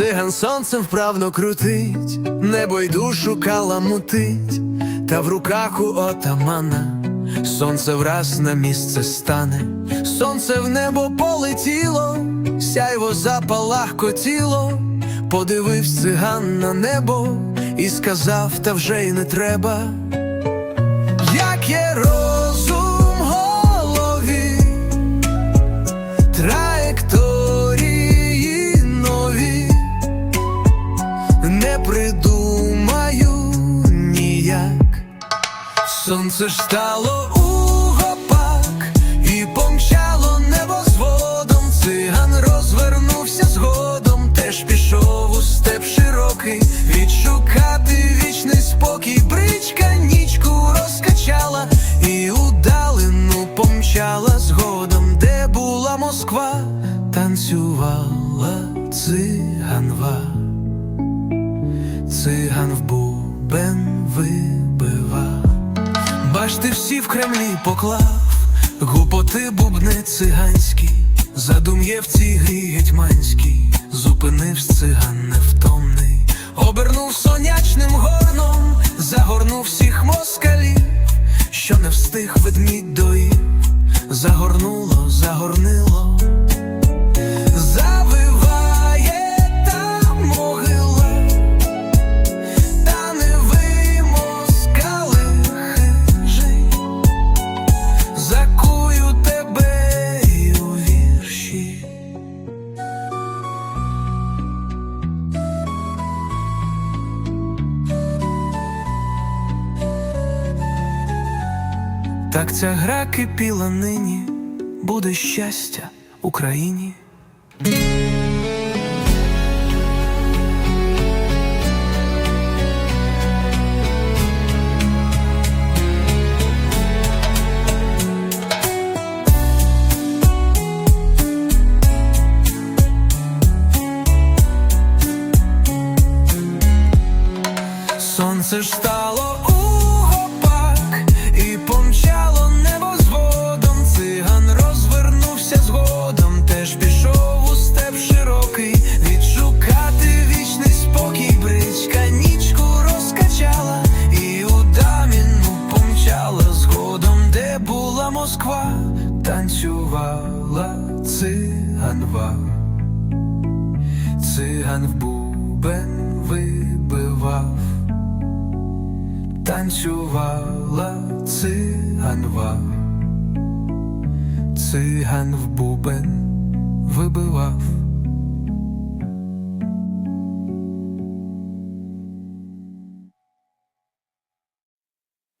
Циган сонцем вправно крутить, небо й душу каламутить, та в руках у отамана сонце враз на місце стане, сонце в небо полетіло, сяйво запалахкотіло, подивився циган на небо і сказав, та вже й не треба. Сонце ж стало у гопак і помчало небо зводом. Циган розвернувся згодом, теж пішов у степ широкий, відшукати вічний спокій. Бричка нічку розкачала і удалину помчала згодом, де була Москва, танцювала циганва, циган в бубен вибивав. Всі в Кремлі поклав. Гупоти бубни циганські, задум'є в цій грі гетьманській, зупинивсь циган невтомний, обернув сонячним горном, загорнув всіх москалів, що не встиг ведмідь доїв, загорнуло, загорнило. Так ця гра кипіла нині, буде щастя Україні. Сонце ж стало танцювала циганва. Циган в бубен вибивав, танцювала циганва, циган в бубен вибивав.